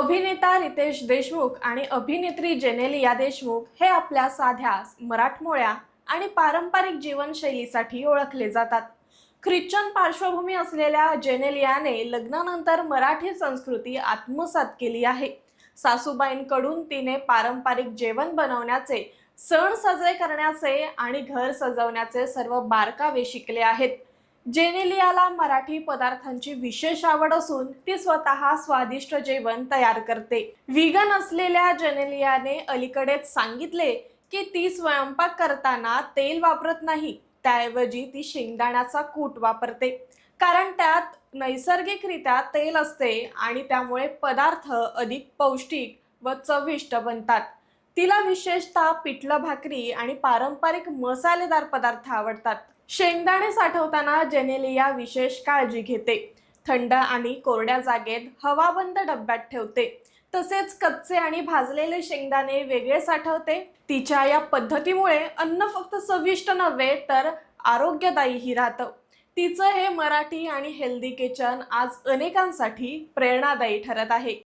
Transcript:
अभिनेता रितेश देशमुख आणि अभिनेत्री जेनेलिया देशमुख हे आपल्या साध्या मराठमोळ्या आणि पारंपरिक जीवनशैलीसाठी ओळखले जातात. ख्रिश्चन पार्श्वभूमी असलेल्या जेनेलियाने लग्नानंतर मराठी संस्कृती आत्मसात केली आहे. सासूबाईंकडून तिने पारंपरिक जेवण बनवण्याचे सण साजरे करण्याचे आणि घर सजवण्याचे सर्व बारकावे शिकले आहेत. जेनेलियाला मराठी पदार्थांची विशेष आवड असून ती स्वतः स्वादिष्ट जेवण तयार करते. व्हिगन असलेल्या जेनेलियाने अलीकडेच सांगितले की ती स्वयंपाक करताना तेल वापरत नाही त्याऐवजी ती शेंगदाण्याचा कूट वापरते. कारण त्यात नैसर्गिकरित्या तेल असते आणि त्यामुळे पदार्थ अधिक पौष्टिक व चविष्ट बनतात. तिला विशेषतः पिठलं भाकरी आणि पारंपरिक मसालेदार पदार्थ आवडतात. शेंगदाणे साठवताना जेनेलिया विशेष काळजी घेते. थंड आणि कोरड्या जागेत हवाबंद डब्यात ठेवते. तसेच कच्चे आणि भाजलेले शेंगदाणे वेगळे साठवते. तिच्या या पद्धतीमुळे अन्न फक्त चविष्ट नव्हे तर आरोग्यदायीही राहतं. तिचं हे मराठी आणि हेल्दी किचन आज अनेकांसाठी प्रेरणादायी ठरत आहे.